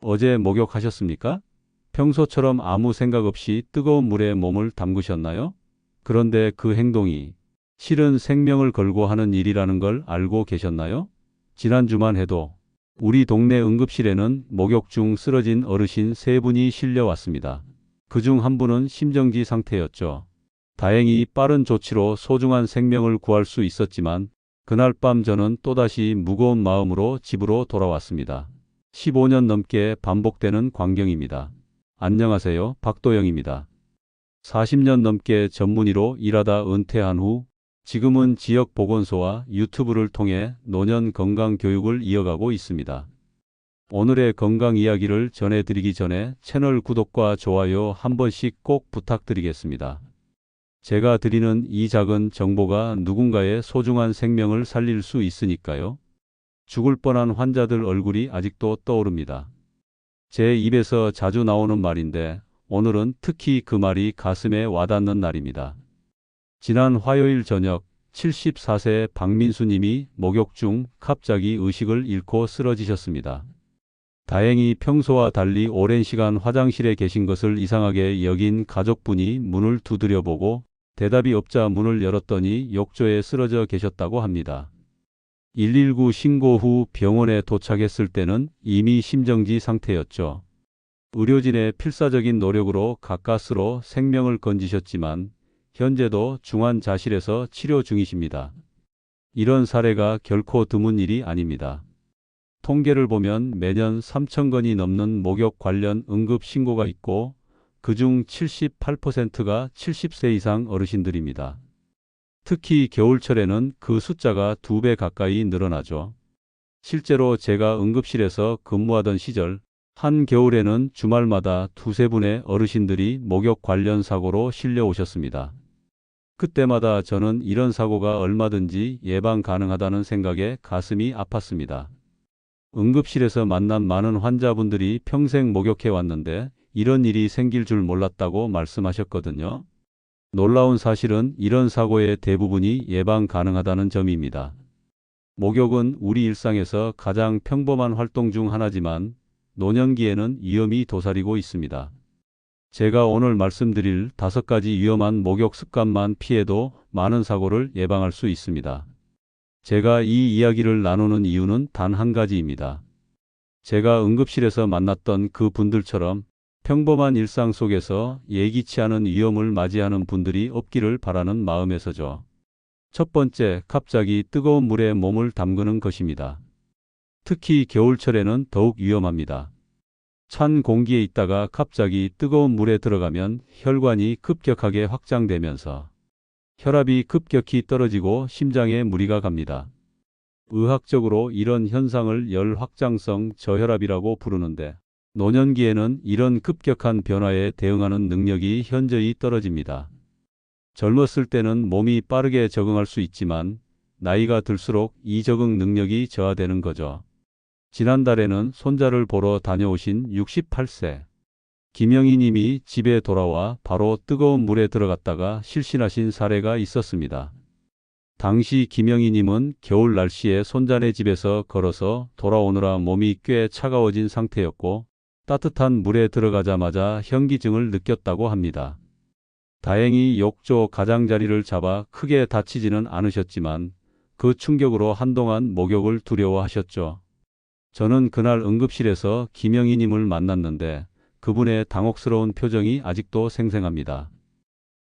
어제 목욕하셨습니까? 평소처럼 아무 생각 없이 뜨거운 물에 몸을 담그셨나요? 그런데 그 행동이 실은 생명을 걸고 하는 일이라는 걸 알고 계셨나요? 지난주만 해도 우리 동네 응급실에는 목욕 중 쓰러진 어르신 세 분이 실려왔습니다. 그 중 한 분은 심정지 상태였죠. 다행히 빠른 조치로 소중한 생명을 구할 수 있었지만 그날 밤 저는 또다시 무거운 마음으로 집으로 돌아왔습니다. 15년 넘게 반복되는 광경입니다. 안녕하세요. 박도영입니다. 40년 넘게 전문의로 일하다 은퇴한 후 지금은 지역 보건소와 유튜브를 통해 노년 건강 교육을 이어가고 있습니다. 오늘의 건강 이야기를 전해드리기 전에 채널 구독과 좋아요 한 번씩 꼭 부탁드리겠습니다. 제가 드리는 이 작은 정보가 누군가의 소중한 생명을 살릴 수 있으니까요. 죽을 뻔한 환자들 얼굴이 아직도 떠오릅니다. 제 입에서 자주 나오는 말인데 오늘은 특히 그 말이 가슴에 와닿는 날입니다. 지난 화요일 저녁 74세 박민수 님이 목욕 중 갑자기 의식을 잃고 쓰러지셨습니다. 다행히 평소와 달리 오랜 시간 화장실에 계신 것을 이상하게 여긴 가족분이 문을 두드려 보고 대답이 없자 문을 열었더니 욕조에 쓰러져 계셨다고 합니다. 119 신고 후 병원에 도착했을 때는 이미 심정지 상태였죠. 의료진의 필사적인 노력으로 가까스로 생명을 건지셨지만 현재도 중환 자실에서 치료 중이십니다. 이런 사례가 결코 드문 일이 아닙니다. 통계를 보면 매년 3천 건이 넘는 목욕 관련 응급 신고가 있고 그중 78%가 70세 이상 어르신들입니다. 특히 겨울철에는 그 숫자가 두 배 가까이 늘어나죠. 실제로 제가 응급실에서 근무하던 시절 한 겨울에는 주말마다 두세 분의 어르신들이 목욕 관련 사고로 실려 오셨습니다. 그때마다 저는 이런 사고가 얼마든지 예방 가능하다는 생각에 가슴이 아팠습니다. 응급실에서 만난 많은 환자분들이 평생 목욕해 왔는데 이런 일이 생길 줄 몰랐다고 말씀하셨거든요. 놀라운 사실은 이런 사고의 대부분이 예방 가능하다는 점입니다. 목욕은 우리 일상에서 가장 평범한 활동 중 하나지만 노년기에는 위험이 도사리고 있습니다. 제가 오늘 말씀드릴 다섯 가지 위험한 목욕 습관만 피해도 많은 사고를 예방할 수 있습니다. 제가 이 이야기를 나누는 이유는 단 한 가지입니다. 제가 응급실에서 만났던 그 분들처럼 평범한 일상 속에서 예기치 않은 위험을 맞이하는 분들이 없기를 바라는 마음에서죠. 첫 번째, 갑자기 뜨거운 물에 몸을 담그는 것입니다. 특히 겨울철에는 더욱 위험합니다. 찬 공기에 있다가 갑자기 뜨거운 물에 들어가면 혈관이 급격하게 확장되면서 혈압이 급격히 떨어지고 심장에 무리가 갑니다. 의학적으로 이런 현상을 열 확장성 저혈압이라고 부르는데 노년기에는 이런 급격한 변화에 대응하는 능력이 현저히 떨어집니다. 젊었을 때는 몸이 빠르게 적응할 수 있지만 나이가 들수록 이 적응 능력이 저하되는 거죠. 지난달에는 손자를 보러 다녀오신 68세 김영희 님이 집에 돌아와 바로 뜨거운 물에 들어갔다가 실신하신 사례가 있었습니다. 당시 김영희 님은 겨울 날씨에 손자네 집에서 걸어서 돌아오느라 몸이 꽤 차가워진 상태였고 따뜻한 물에 들어가자마자 현기증을 느꼈다고 합니다. 다행히 욕조 가장자리를 잡아 크게 다치지는 않으셨지만 그 충격으로 한동안 목욕을 두려워하셨죠. 저는 그날 응급실에서 김영희 님을 만났는데 그분의 당혹스러운 표정이 아직도 생생합니다.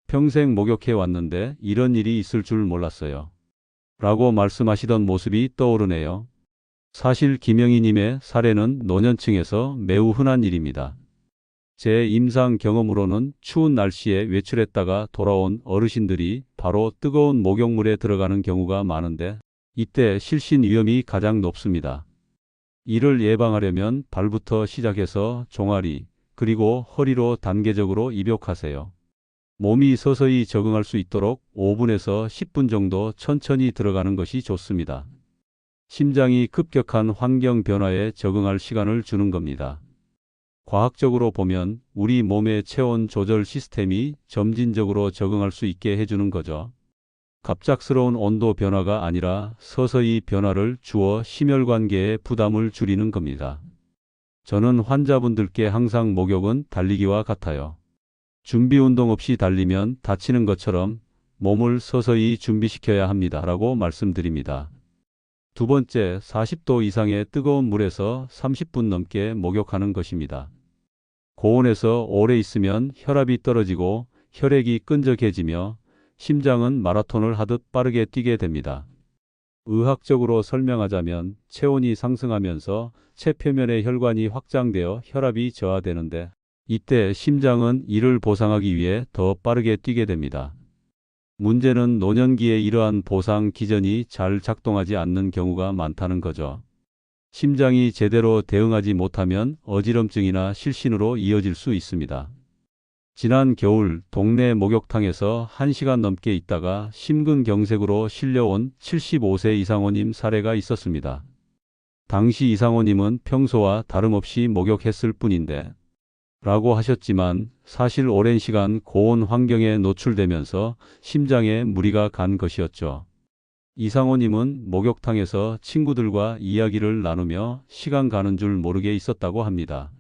평생 목욕해 왔는데 이런 일이 있을 줄 몰랐어요. 라고 말씀하시던 모습이 떠오르네요. 사실 김영희님의 사례는 노년층에서 매우 흔한 일입니다. 제 임상 경험으로는 추운 날씨에 외출했다가 돌아온 어르신들이 바로 뜨거운 목욕물에 들어가는 경우가 많은데 이때 실신 위험이 가장 높습니다. 이를 예방하려면 발부터 시작해서 종아리, 그리고 허리로 단계적으로 입욕하세요. 몸이 서서히 적응할 수 있도록 5분에서 10분 정도 천천히 들어가는 것이 좋습니다. 심장이 급격한 환경 변화에 적응할 시간을 주는 겁니다. 과학적으로 보면 우리 몸의 체온 조절 시스템이 점진적으로 적응할 수 있게 해주는 거죠. 갑작스러운 온도 변화가 아니라 서서히 변화를 주어 심혈관계의 부담을 줄이는 겁니다. 저는 환자분들께 항상 목욕은 달리기와 같아요. 준비 운동 없이 달리면 다치는 것처럼 몸을 서서히 준비시켜야 합니다. 라고 말씀드립니다. 두 번째, 40도 이상의 뜨거운 물에서 30분 넘게 목욕하는 것입니다. 고온에서 오래 있으면 혈압이 떨어지고 혈액이 끈적해지며 심장은 마라톤을 하듯 빠르게 뛰게 됩니다. 의학적으로 설명하자면 체온이 상승하면서 체표면의 혈관이 확장되어 혈압이 저하되는데 이때 심장은 이를 보상하기 위해 더 빠르게 뛰게 됩니다. 문제는 노년기에 이러한 보상 기전이 잘 작동하지 않는 경우가 많다는 거죠. 심장이 제대로 대응하지 못하면 어지럼증이나 실신으로 이어질 수 있습니다. 지난 겨울 동네 목욕탕에서 1시간 넘게 있다가 심근경색으로 실려온 75세 이상호님 사례가 있었습니다. 당시 이상호님은 평소와 다름없이 목욕했을 뿐인데 라고 하셨지만 사실 오랜 시간 고온 환경에 노출되면서 심장에 무리가 간 것이었죠. 이상호님은 목욕탕에서 친구들과 이야기를 나누며 시간 가는 줄 모르게 있었다고 합니다.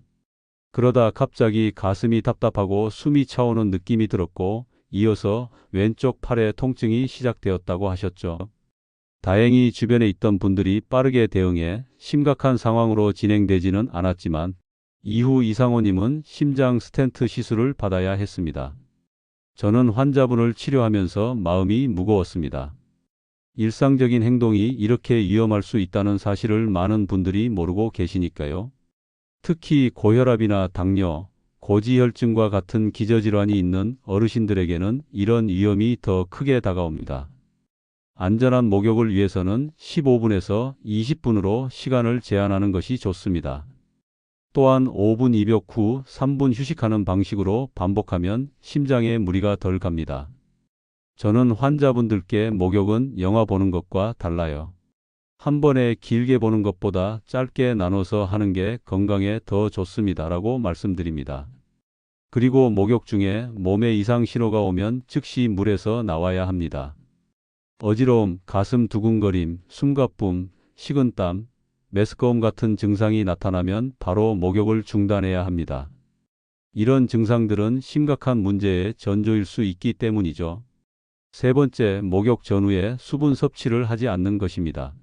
그러다 갑자기 가슴이 답답하고 숨이 차오는 느낌이 들었고 이어서 왼쪽 팔에 통증이 시작되었다고 하셨죠. 다행히 주변에 있던 분들이 빠르게 대응해 심각한 상황으로 진행되지는 않았지만 이후 이상호님은 심장 스텐트 시술을 받아야 했습니다. 저는 환자분을 치료하면서 마음이 무거웠습니다. 일상적인 행동이 이렇게 위험할 수 있다는 사실을 많은 분들이 모르고 계시니까요. 특히 고혈압이나 당뇨, 고지혈증과 같은 기저질환이 있는 어르신들에게는 이런 위험이 더 크게 다가옵니다. 안전한 목욕을 위해서는 15분에서 20분으로 시간을 제한하는 것이 좋습니다. 또한 5분 입욕 후 3분 휴식하는 방식으로 반복하면 심장에 무리가 덜 갑니다. 저는 환자분들께 목욕은 영화 보는 것과 달라요. 한 번에 길게 보는 것보다 짧게 나눠서 하는 게 건강에 더 좋습니다. 라고 말씀드립니다. 그리고 목욕 중에 몸에 이상 신호가 오면 즉시 물에서 나와야 합니다. 어지러움, 가슴 두근거림, 숨가쁨, 식은땀, 메스꺼움 같은 증상이 나타나면 바로 목욕을 중단해야 합니다. 이런 증상들은 심각한 문제의 전조일 수 있기 때문이죠. 세 번째, 목욕 전후에 수분 섭취를 하지 않는 것입니다.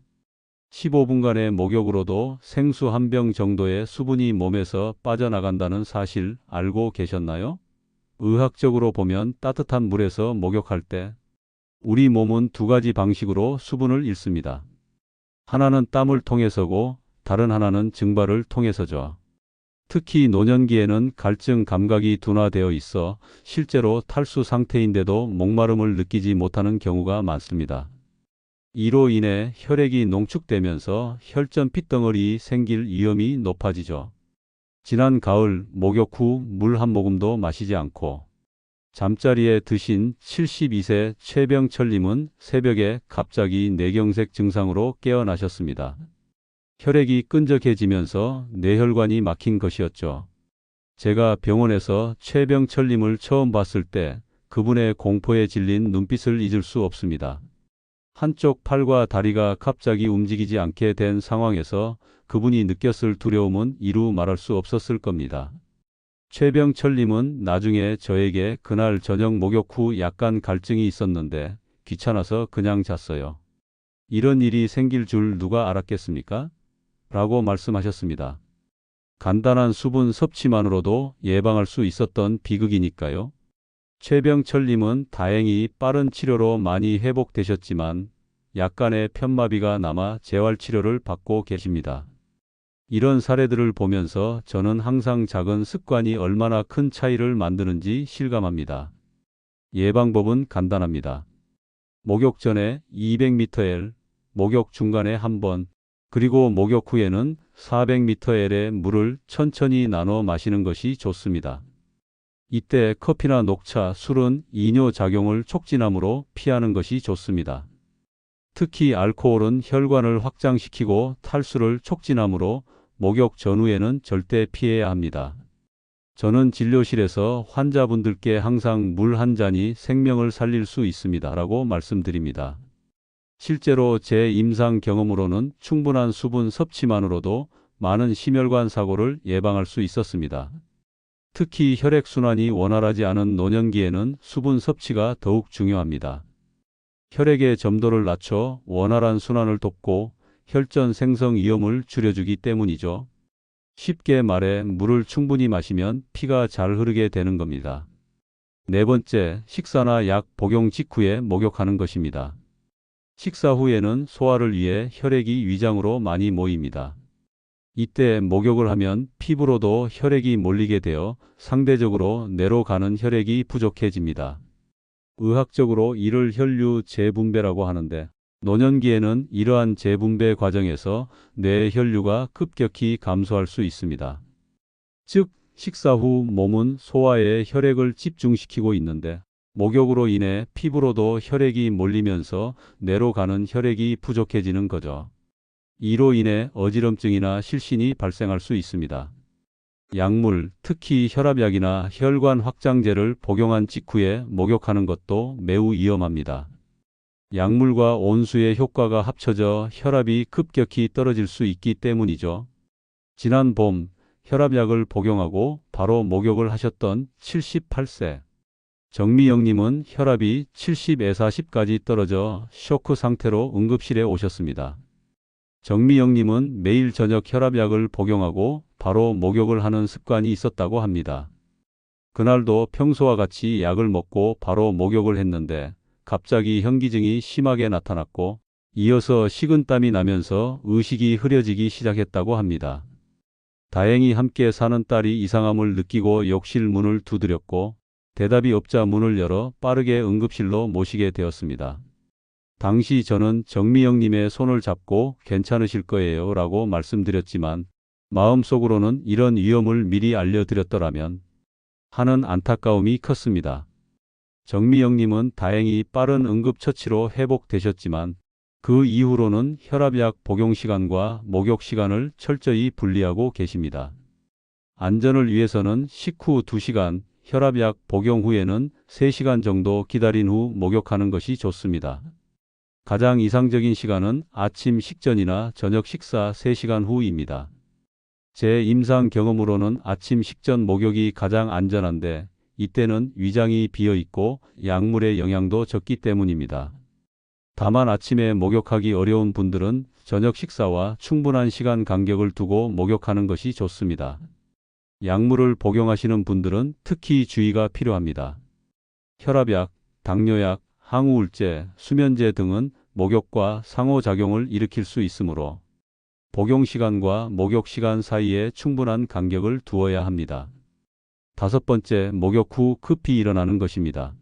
15분간의 목욕으로도 생수 한 병 정도의 수분이 몸에서 빠져나간다는 사실 알고 계셨나요? 의학적으로 보면 따뜻한 물에서 목욕할 때 우리 몸은 두 가지 방식으로 수분을 잃습니다. 하나는 땀을 통해서고 다른 하나는 증발을 통해서죠. 특히 노년기에는 갈증 감각이 둔화되어 있어 실제로 탈수 상태인데도 목마름을 느끼지 못하는 경우가 많습니다. 이로 인해 혈액이 농축되면서 혈전 핏덩어리 생길 위험이 높아지죠. 지난 가을 목욕 후 물 한 모금도 마시지 않고 잠자리에 드신 72세 최병철님은 새벽에 갑자기 뇌경색 증상으로 깨어나셨습니다. 혈액이 끈적해지면서 뇌혈관이 막힌 것이었죠. 제가 병원에서 최병철님을 처음 봤을 때 그분의 공포에 질린 눈빛을 잊을 수 없습니다. 한쪽 팔과 다리가 갑자기 움직이지 않게 된 상황에서 그분이 느꼈을 두려움은 이루 말할 수 없었을 겁니다. 최병철님은 나중에 저에게 그날 저녁 목욕 후 약간 갈증이 있었는데 귀찮아서 그냥 잤어요. 이런 일이 생길 줄 누가 알았겠습니까? 라고 말씀하셨습니다. 간단한 수분 섭취만으로도 예방할 수 있었던 비극이니까요. 최병철님은 다행히 빠른 치료로 많이 회복되셨지만 약간의 편마비가 남아 재활치료를 받고 계십니다. 이런 사례들을 보면서 저는 항상 작은 습관이 얼마나 큰 차이를 만드는지 실감합니다. 예방법은 간단합니다. 목욕 전에 200ml, 목욕 중간에 한 번, 그리고 목욕 후에는 400ml의 물을 천천히 나눠 마시는 것이 좋습니다. 이때 커피나 녹차, 술은 이뇨 작용을 촉진하므로 피하는 것이 좋습니다. 특히 알코올은 혈관을 확장시키고 탈수를 촉진하므로 목욕 전후에는 절대 피해야 합니다. 저는 진료실에서 환자분들께 항상 물 한 잔이 생명을 살릴 수 있습니다. 라고 말씀드립니다. 실제로 제 임상 경험으로는 충분한 수분 섭취만으로도 많은 심혈관 사고를 예방할 수 있었습니다. 특히 혈액순환이 원활하지 않은 노년기에는 수분 섭취가 더욱 중요합니다. 혈액의 점도를 낮춰 원활한 순환을 돕고 혈전 생성 위험을 줄여주기 때문이죠. 쉽게 말해 물을 충분히 마시면 피가 잘 흐르게 되는 겁니다. 네 번째, 식사나 약 복용 직후에 목욕하는 것입니다. 식사 후에는 소화를 위해 혈액이 위장으로 많이 모입니다. 이때 목욕을 하면 피부로도 혈액이 몰리게 되어 상대적으로 뇌로 가는 혈액이 부족해집니다. 의학적으로 이를 혈류 재분배라고 하는데 노년기에는 이러한 재분배 과정에서 뇌의 혈류가 급격히 감소할 수 있습니다. 즉, 식사 후 몸은 소화에 혈액을 집중시키고 있는데 목욕으로 인해 피부로도 혈액이 몰리면서 뇌로 가는 혈액이 부족해지는 거죠. 이로 인해 어지럼증이나 실신이 발생할 수 있습니다. 약물, 특히 혈압약이나 혈관 확장제를 복용한 직후에 목욕하는 것도 매우 위험합니다. 약물과 온수의 효과가 합쳐져 혈압이 급격히 떨어질 수 있기 때문이죠. 지난 봄 혈압약을 복용하고 바로 목욕을 하셨던 78세 정미영님은 혈압이 70에 40까지 떨어져 쇼크 상태로 응급실에 오셨습니다. 정미영님은 매일 저녁 혈압약을 복용하고 바로 목욕을 하는 습관이 있었다고 합니다. 그날도 평소와 같이 약을 먹고 바로 목욕을 했는데 갑자기 현기증이 심하게 나타났고 이어서 식은땀이 나면서 의식이 흐려지기 시작했다고 합니다. 다행히 함께 사는 딸이 이상함을 느끼고 욕실 문을 두드렸고 대답이 없자 문을 열어 빠르게 응급실로 모시게 되었습니다. 당시 저는 정미영님의 손을 잡고 괜찮으실 거예요 라고 말씀드렸지만 마음속으로는 이런 위험을 미리 알려드렸더라면 하는 안타까움이 컸습니다. 정미영님은 다행히 빠른 응급처치로 회복되셨지만 그 이후로는 혈압약 복용 시간과 목욕 시간을 철저히 분리하고 계십니다. 안전을 위해서는 식후 2시간, 혈압약 복용 후에는 3시간 정도 기다린 후 목욕하는 것이 좋습니다. 가장 이상적인 시간은 아침 식전이나 저녁 식사 3시간 후입니다. 제 임상 경험으로는 아침 식전 목욕이 가장 안전한데 이때는 위장이 비어 있고 약물의 영향도 적기 때문입니다. 다만 아침에 목욕하기 어려운 분들은 저녁 식사와 충분한 시간 간격을 두고 목욕하는 것이 좋습니다. 약물을 복용하시는 분들은 특히 주의가 필요합니다. 혈압약, 당뇨약, 항우울제, 수면제 등은 목욕과 상호작용을 일으킬 수 있으므로 복용 시간과 목욕 시간 사이에 충분한 간격을 두어야 합니다. 다섯 번째, 목욕 후 급히 일어나는 것입니다.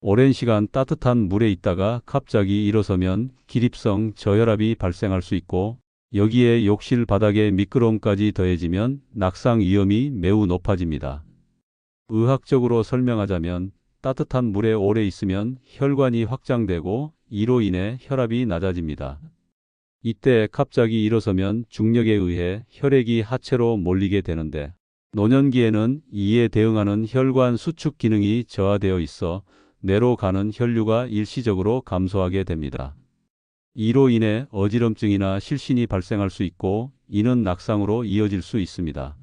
오랜 시간 따뜻한 물에 있다가 갑자기 일어서면 기립성 저혈압이 발생할 수 있고 여기에 욕실 바닥의 미끄러움까지 더해지면 낙상 위험이 매우 높아집니다. 의학적으로 설명하자면 따뜻한 물에 오래 있으면 혈관이 확장되고 이로 인해 혈압이 낮아집니다. 이때 갑자기 일어서면 중력에 의해 혈액이 하체로 몰리게 되는데 노년기에는 이에 대응하는 혈관 수축 기능이 저하되어 있어 뇌로 가는 혈류가 일시적으로 감소하게 됩니다. 이로 인해 어지럼증이나 실신이 발생할 수 있고 이는 낙상으로 이어질 수 있습니다.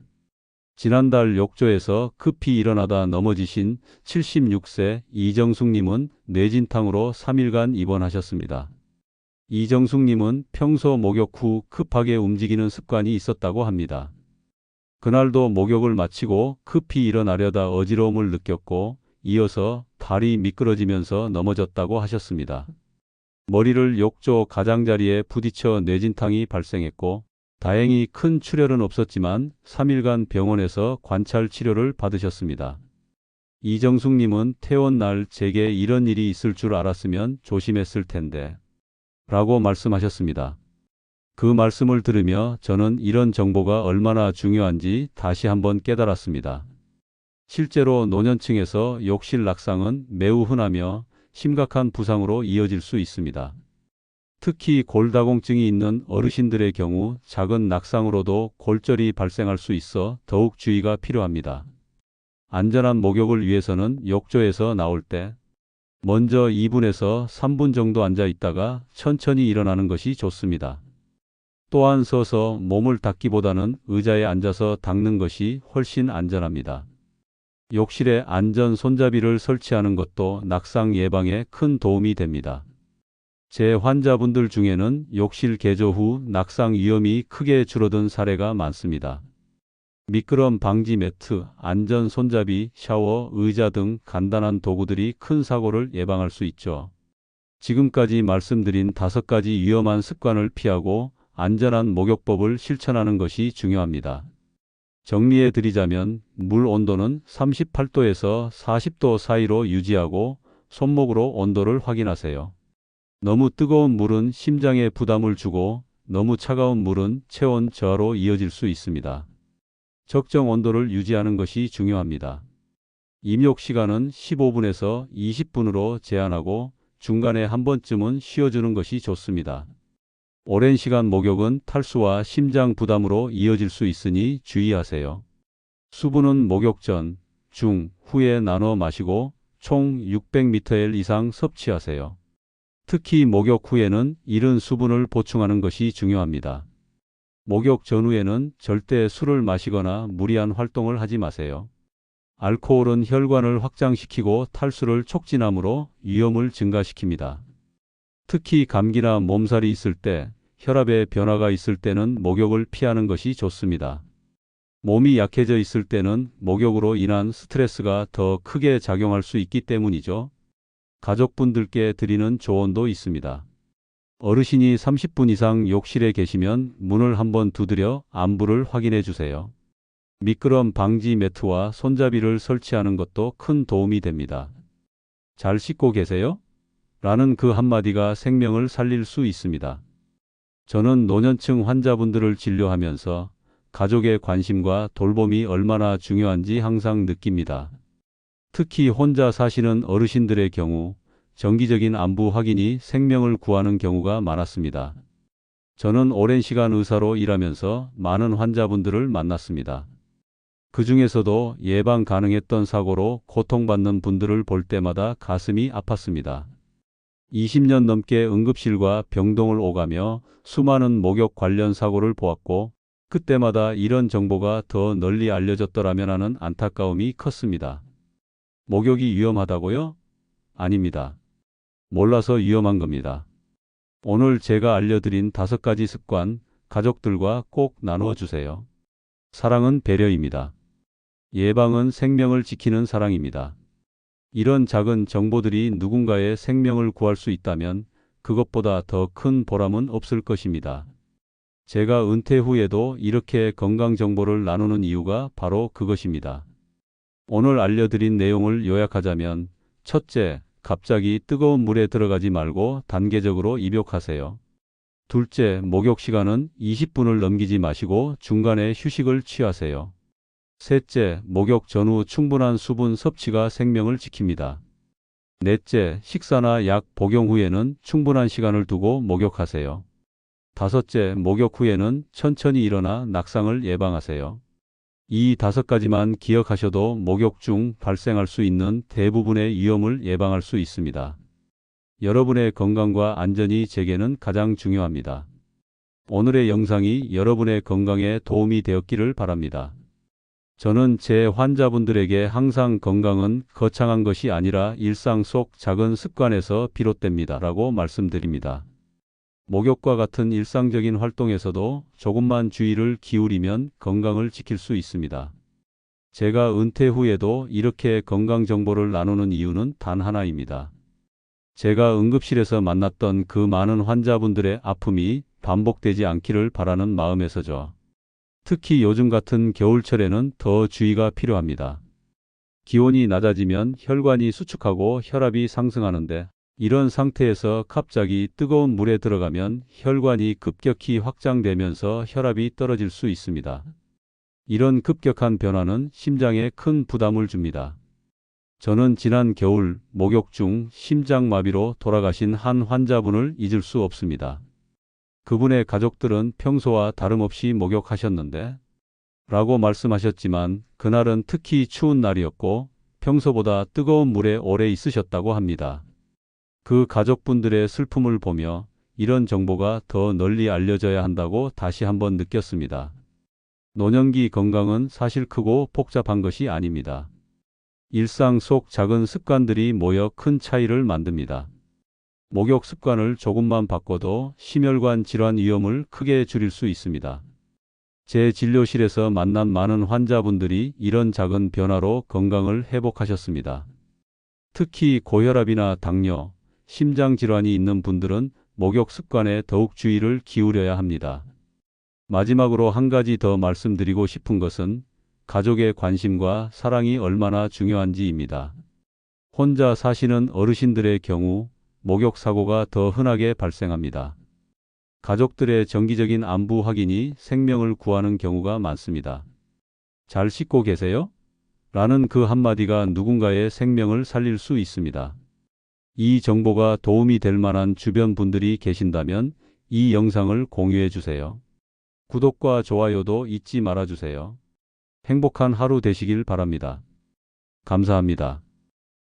지난달 욕조에서 급히 일어나다 넘어지신 76세 이정숙님은 뇌진탕으로 3일간 입원하셨습니다. 이정숙님은 평소 목욕 후 급하게 움직이는 습관이 있었다고 합니다. 그날도 목욕을 마치고 급히 일어나려다 어지러움을 느꼈고 이어서 발이 미끄러지면서 넘어졌다고 하셨습니다. 머리를 욕조 가장자리에 부딪혀 뇌진탕이 발생했고 다행히 큰 출혈은 없었지만 3일간 병원에서 관찰 치료를 받으셨습니다. 이정숙님은 퇴원 날 제게 이런 일이 있을 줄 알았으면 조심했을 텐데 라고 말씀하셨습니다. 그 말씀을 들으며 저는 이런 정보가 얼마나 중요한지 다시 한번 깨달았습니다. 실제로 노년층에서 욕실 낙상은 매우 흔하며 심각한 부상으로 이어질 수 있습니다. 특히 골다공증이 있는 어르신들의 경우 작은 낙상으로도 골절이 발생할 수 있어 더욱 주의가 필요합니다. 안전한 목욕을 위해서는 욕조에서 나올 때 먼저 2분에서 3분 정도 앉아 있다가 천천히 일어나는 것이 좋습니다. 또한 서서 몸을 닦기보다는 의자에 앉아서 닦는 것이 훨씬 안전합니다. 욕실에 안전 손잡이를 설치하는 것도 낙상 예방에 큰 도움이 됩니다. 제 환자분들 중에는 욕실 개조 후 낙상 위험이 크게 줄어든 사례가 많습니다. 미끄럼 방지 매트, 안전 손잡이, 샤워, 의자 등 간단한 도구들이 큰 사고를 예방할 수 있죠. 지금까지 말씀드린 다섯 가지 위험한 습관을 피하고 안전한 목욕법을 실천하는 것이 중요합니다. 정리해 드리자면 물 온도는 38도에서 40도 사이로 유지하고 손목으로 온도를 확인하세요. 너무 뜨거운 물은 심장에 부담을 주고 너무 차가운 물은 체온 저하로 이어질 수 있습니다. 적정 온도를 유지하는 것이 중요합니다. 임욕 시간은 15분에서 20분으로 제한하고 중간에 한 번쯤은 쉬어주는 것이 좋습니다. 오랜 시간 목욕은 탈수와 심장 부담으로 이어질 수 있으니 주의하세요. 수분은 목욕 전, 중, 후에 나눠 마시고 총 600ml 이상 섭취하세요. 특히 목욕 후에는 이른 수분을 보충하는 것이 중요합니다. 목욕 전후에는 절대 술을 마시거나 무리한 활동을 하지 마세요. 알코올은 혈관을 확장시키고 탈수를 촉진하므로 위험을 증가시킵니다. 특히 감기나 몸살이 있을 때, 혈압에 변화가 있을 때는 목욕을 피하는 것이 좋습니다. 몸이 약해져 있을 때는 목욕으로 인한 스트레스가 더 크게 작용할 수 있기 때문이죠. 가족분들께 드리는 조언도 있습니다. 어르신이 30분 이상 욕실에 계시면 문을 한번 두드려 안부를 확인해 주세요. 미끄럼 방지 매트와 손잡이를 설치하는 것도 큰 도움이 됩니다. 잘 씻고 계세요? 라는 그 한마디가 생명을 살릴 수 있습니다. 저는 노년층 환자분들을 진료하면서 가족의 관심과 돌봄이 얼마나 중요한지 항상 느낍니다. 특히 혼자 사시는 어르신들의 경우 정기적인 안부 확인이 생명을 구하는 경우가 많았습니다. 저는 오랜 시간 의사로 일하면서 많은 환자분들을 만났습니다. 그 중에서도 예방 가능했던 사고로 고통받는 분들을 볼 때마다 가슴이 아팠습니다. 20년 넘게 응급실과 병동을 오가며 수많은 목욕 관련 사고를 보았고 그때마다 이런 정보가 더 널리 알려졌더라면 하는 안타까움이 컸습니다. 목욕이 위험하다고요? 아닙니다. 몰라서 위험한 겁니다. 오늘 제가 알려드린 다섯 가지 습관 가족들과 꼭 나누어 주세요. 사랑은 배려입니다. 예방은 생명을 지키는 사랑입니다. 이런 작은 정보들이 누군가의 생명을 구할 수 있다면 그것보다 더 큰 보람은 없을 것입니다. 제가 은퇴 후에도 이렇게 건강 정보를 나누는 이유가 바로 그것입니다. 오늘 알려드린 내용을 요약하자면 첫째, 갑자기 뜨거운 물에 들어가지 말고 단계적으로 입욕하세요. 둘째, 목욕 시간은 20분을 넘기지 마시고 중간에 휴식을 취하세요. 셋째, 목욕 전후 충분한 수분 섭취가 생명을 지킵니다. 넷째, 식사나 약 복용 후에는 충분한 시간을 두고 목욕하세요. 다섯째, 목욕 후에는 천천히 일어나 낙상을 예방하세요. 이 다섯 가지만 기억하셔도 목욕 중 발생할 수 있는 대부분의 위험을 예방할 수 있습니다. 여러분의 건강과 안전이 제게는 가장 중요합니다. 오늘의 영상이 여러분의 건강에 도움이 되었기를 바랍니다. 저는 제 환자분들에게 항상 건강은 거창한 것이 아니라 일상 속 작은 습관에서 비롯됩니다. 라고 말씀드립니다. 목욕과 같은 일상적인 활동에서도 조금만 주의를 기울이면 건강을 지킬 수 있습니다. 제가 은퇴 후에도 이렇게 건강 정보를 나누는 이유는 단 하나입니다. 제가 응급실에서 만났던 그 많은 환자분들의 아픔이 반복되지 않기를 바라는 마음에서죠. 특히 요즘 같은 겨울철에는 더 주의가 필요합니다. 기온이 낮아지면 혈관이 수축하고 혈압이 상승하는데 이런 상태에서 갑자기 뜨거운 물에 들어가면 혈관이 급격히 확장되면서 혈압이 떨어질 수 있습니다. 이런 급격한 변화는 심장에 큰 부담을 줍니다. 저는 지난 겨울 목욕 중 심장마비로 돌아가신 한 환자분을 잊을 수 없습니다. 그분의 가족들은 평소와 다름없이 목욕하셨는데 라고 말씀하셨지만 그날은 특히 추운 날이었고 평소보다 뜨거운 물에 오래 있으셨다고 합니다. 그 가족분들의 슬픔을 보며 이런 정보가 더 널리 알려져야 한다고 다시 한번 느꼈습니다. 노년기 건강은 사실 크고 복잡한 것이 아닙니다. 일상 속 작은 습관들이 모여 큰 차이를 만듭니다. 목욕 습관을 조금만 바꿔도 심혈관 질환 위험을 크게 줄일 수 있습니다. 제 진료실에서 만난 많은 환자분들이 이런 작은 변화로 건강을 회복하셨습니다. 특히 고혈압이나 당뇨, 심장 질환이 있는 분들은 목욕 습관에 더욱 주의를 기울여야 합니다. 마지막으로 한 가지 더 말씀드리고 싶은 것은 가족의 관심과 사랑이 얼마나 중요한지입니다. 혼자 사시는 어르신들의 경우 목욕 사고가 더 흔하게 발생합니다. 가족들의 정기적인 안부 확인이 생명을 구하는 경우가 많습니다. 잘 씻고 계세요? 라는 그 한마디가 누군가의 생명을 살릴 수 있습니다. 이 정보가 도움이 될 만한 주변 분들이 계신다면 이 영상을 공유해 주세요. 구독과 좋아요도 잊지 말아 주세요. 행복한 하루 되시길 바랍니다. 감사합니다.